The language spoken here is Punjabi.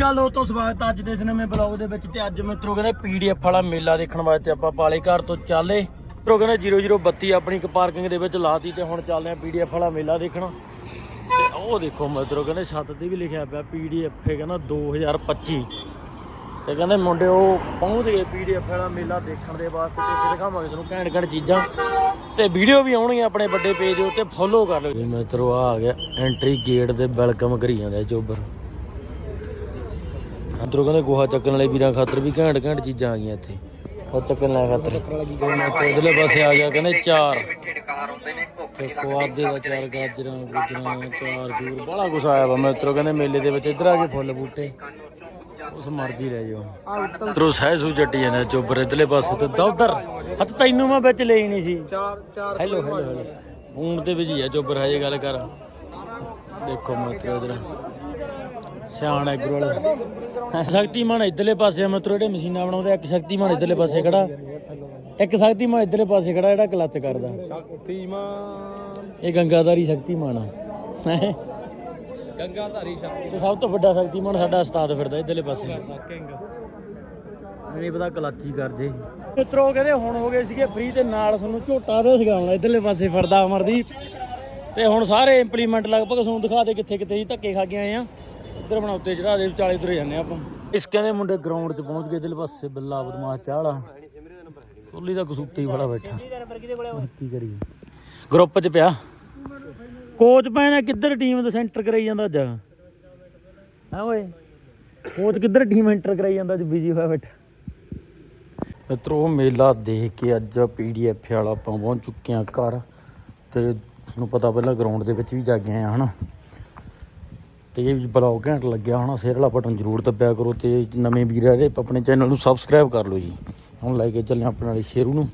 ਗੱਲ ਤੋਂ ਸਵਾਗਤ ਅੱਜ ਦੇ ਇਸ ਬਲੌਗ ਦੇ ਵਿੱਚ ਤੇ ਅੱਜ ਮਿੱਤਰੋ ਕਹਿੰਦੇ ਪੀਡੀਐਫ ਵਾਲਾ ਮੇਲਾ ਦੇਖਣ ਵਾਸਤੇ ਆਪਾਂ ਪਾਲੇ ਘਰ ਤੋਂ ਚੱਲੇ। ਮਿੱਤਰੋ ਕਹਿੰਦੇ 0032 ਆਪਣੀ ਇੱਕ ਪਾਰਕਿੰਗ ਦੇ ਵਿੱਚ ਲਾਤੀ ਤੇ ਹੁਣ ਚੱਲਦੇ ਆ ਪੀਡੀਐਫ ਵਾਲਾ ਮੇਲਾ ਦੇਖਣ। ਤੇ ਉਹ ਦੇਖੋ ਮਿੱਤਰੋ ਕਹਿੰਦੇ ਛੱਤ ਤੇ ਵੀ ਲਿਖਿਆ ਪਿਆ ਪੀਡੀਐਫ ਹੈ ਕਹਿੰਦਾ 2025 ਤੇ ਕਹਿੰਦੇ ਮੁੰਡੇ ਉਹ ਪਹੁੰਚ ਗਏ ਪੀਡੀਐਫ ਵਾਲਾ ਮੇਲਾ ਦੇਖਣ ਦੇ ਵਾਸਤੇ ਤੇ ਦਿਖਾਵਾਂਗੇ ਤੁਹਾਨੂੰ ਘੈਂਟ ਘੈਂਟ ਚੀਜ਼ਾਂ। ਤੇ ਵੀਡੀਓ ਵੀ ਆਉਣਗੀਆਂ ਆਪਣੇ ਵੱਡੇ ਪੇਜ ਦੇ ਉੱਤੇ ਫੋਲੋ ਕਰ ਲਿਓ। ਮਿੱਤਰੋ ਆ ਗਿਆ ਐਂਟਰੀ ਗੇਟ ਤੇ ਵੈਲਕਮ ਕਰੀ ਜਾਂਦਾ ਚੋਬਰ ਅੰਦਰੋਂ ਕਹਿੰਦੇ ਗੋਹਾ ਚੱਕਣ ਵਾਲੇ ਵੀਰਾਂ ਖਾਤਰ ਵੀ ਘੈਂਟ ਘੈਂਟ ਚੀਜ਼ਾਂ ਆ ਗਈਆਂ ਇੱਥੇ। ਉਹ ਚੱਕਣ ਲੈ ਖਾਤਰ। ਉਧਰਲੇ ਪਾਸੇ ਆ ਗਿਆ ਕਹਿੰਦੇ ਚਾਰ। ਤੇ ਕੁਆਦੇ ਦਾ ਚਾਰ ਗਾਜਰਾਂ ਗੁਜਰਾਂ ਚਾਰ ਜੂਰ ਬੜਾ ਕੁਛ ਆਇਆ ਵਾ। ਮਿੱਤਰੋ ਕਹਿੰਦੇ ਮੇਲੇ ਦੇ ਵਿੱਚ ਇੱਧਰ ਆ ਕੇ ਫੁੱਲ ਬੂਟੇ। ਉਸ ਮਰਦੀ ਰਹਿ ਜਾਓ। ਤਰੋ ਸਹਿ ਸੂ ਜੱਟੀ ਜਾਂਦਾ ਚੋਬਰ ਇਧਰਲੇ ਪਾਸੇ ਤੇ। ਦੌਦਰ ਹੱਥ ਤੈਨੂੰ ਮੈਂ ਵਿੱਚ ਲਈ ਨਹੀਂ ਸੀ। ਚਾਰ ਚਾਰ ਹੈਲੋ ਹੈਲੋ ਫੋਨ ਤੇ ਵੀ ਹੈ ਚੋਬਰ ਹਜੇ ਗੱਲ ਕਰ। ਦੇਖੋ ਮਿੱਤਰੋ ਇਧਰ। ਸਿਆਣ ਐਗਰੋ ਵਾਲਾ। ਸ਼ਕਤੀਮਾਨ ਇਧਰਲੇ ਪਾਸੇ ਮਿੱਤਰੋ ਜਿਹੜੇ ਮਸ਼ੀਨਾਂ ਬਣਾਉਂਦੇ ਇੱਕ ਸ਼ਕਤੀਮਾਨ ਇਧਰਲੇ ਪਾਸੇ ਖੜਾ। ਇੱਕ ਸ਼ਕਤੀਮਾਨ ਇਧਰਲੇ ਪਾਸੇ ਖੜਾ ਜਿਹੜਾ ਕਲੱਚ ਕਰਦਾ। ਸ਼ਕਤੀਮਾਨ। ਇਹ ਗੰਗਾਧਾਰੀ ਸ਼ਕਤੀਮਾਨ ਆ। ਹੈਂ? ਗੰਗਾਧਾਰੀ ਤੇ ਸਭ ਤੋਂ ਵੱਡਾ ਸ਼ਕਤੀਮਾਨ ਸਾਡਾ ਉਸਤਾਦ ਫਿਰਦਾ ਇਧਰਲੇ ਪਾਸੇ। ਨਹੀਂ ਪਤਾ ਕਲਾਚੀ ਕਰ ਜੇ। ਮਿੱਤਰੋ ਕਹਿੰਦੇ ਹੁਣ ਹੋ ਗਏ ਸੀਗੇ ਫ੍ਰੀ ਤੇ ਨਾਲ ਤੁਹਾਨੂੰ ਝੋਟਾ ਦੇ ਸਿਖਾਉਣਾ ਇਧਰਲੇ ਪਾਸੇ ਫਿਰਦਾ ਅਮਰਦੀਪ। ਤੇ ਹੁਣ ਸਾਰੇ ਇੰਪਲੀਮੈਂਟ ਲਗਭਗ ਤੁਹਾਨੂੰ ਦਿਖਾ ਦੇ ਕਿੱਥੇ ਕਿੱਥੇ ਜੀ ਧੱਕੇ ਖਾ ਕੇ ਆਏ ਆ। ਇੱਧਰ ਬਣਾ ਉੱਤੇ ਚੜਾ ਦੇ ਵਿਚਾਲੇ ਤੁਰੇ ਜਾਂਦੇ ਆਪਾਂ। ਇਸ ਕਹਿੰਦੇ ਮੁੰਡੇ ਗਰਾਊਂਡ 'ਚ ਪਹੁੰਚ ਗਏ ਇਧਰਲੇ ਪਾਸੇ ਬੱਲਾ ਬਦਮਾਸ਼ ਚਾਹਲਾ ਕੋਲੀ ਦਾ ਕਸੂਤੀ ਵਾਲਾ ਬੈਠਾ। ਕੀ ਕਰੀਏ? ਗਰੁੱਪ 'ਚ ਪਿਆ। ਕੋਚ ਪੈਣਾ ਕਿੱਧਰ ਟੀਮ ਦਾ ਸੈਂਟਰ ਕਰਾਈ ਜਾਂਦਾ ਅੱਜ? ਹਾਂ ਓਏ? ਕੋਚ ਕਿੱਧਰ ਟੀਮ ਐਂਟਰ ਕਰਾਈ ਜਾਂਦਾ ਅੱਜ? ਬਿਜ਼ੀ ਹੋਇਆ ਬੈਠਾ। ਮਿੱਤਰੋ ਮੇਲਾ ਦੇਖ ਕੇ ਅੱਜ ਪੀਡੀਐਫ ਵਾਲਾ ਆਪਾਂ ਪਹੁੰਚ ਚੁੱਕੇ ਹਾਂ ਘਰ। ਤੇ ਤੁਹਾਨੂੰ ਪਤਾ ਪਹਿਲਾਂ ਗਰਾਊਂਡ ਦੇ ਵਿੱਚ ਵੀ ਜਾ ਕੇ ਆਏ ਆ ਹਨਾ? ਤੇ ਇਹ ਬਲੌਗ ਘੈਂਟ ਲੱਗਿਆ ਹੋਣਾ ਸ਼ੇਅਰ ਵਾਲਾ ਬਟਨ ਜ਼ਰੂਰ ਦੱਬਿਆ ਕਰੋ ਤੇ ਨਵੇਂ ਵੀਰ ਆ ਜਿਹੜੇ ਆਪਣੇ ਚੈਨਲ ਨੂੰ ਸਬਸਕ੍ਰਾਈਬ ਕਰ ਲਓ ਜੀ। ਹੁਣ ਲੈ ਕੇ ਚੱਲੇ ਆਪਣੇ ਵਾਲੇ ਸ਼ੇਰੂ ਨੂੰ।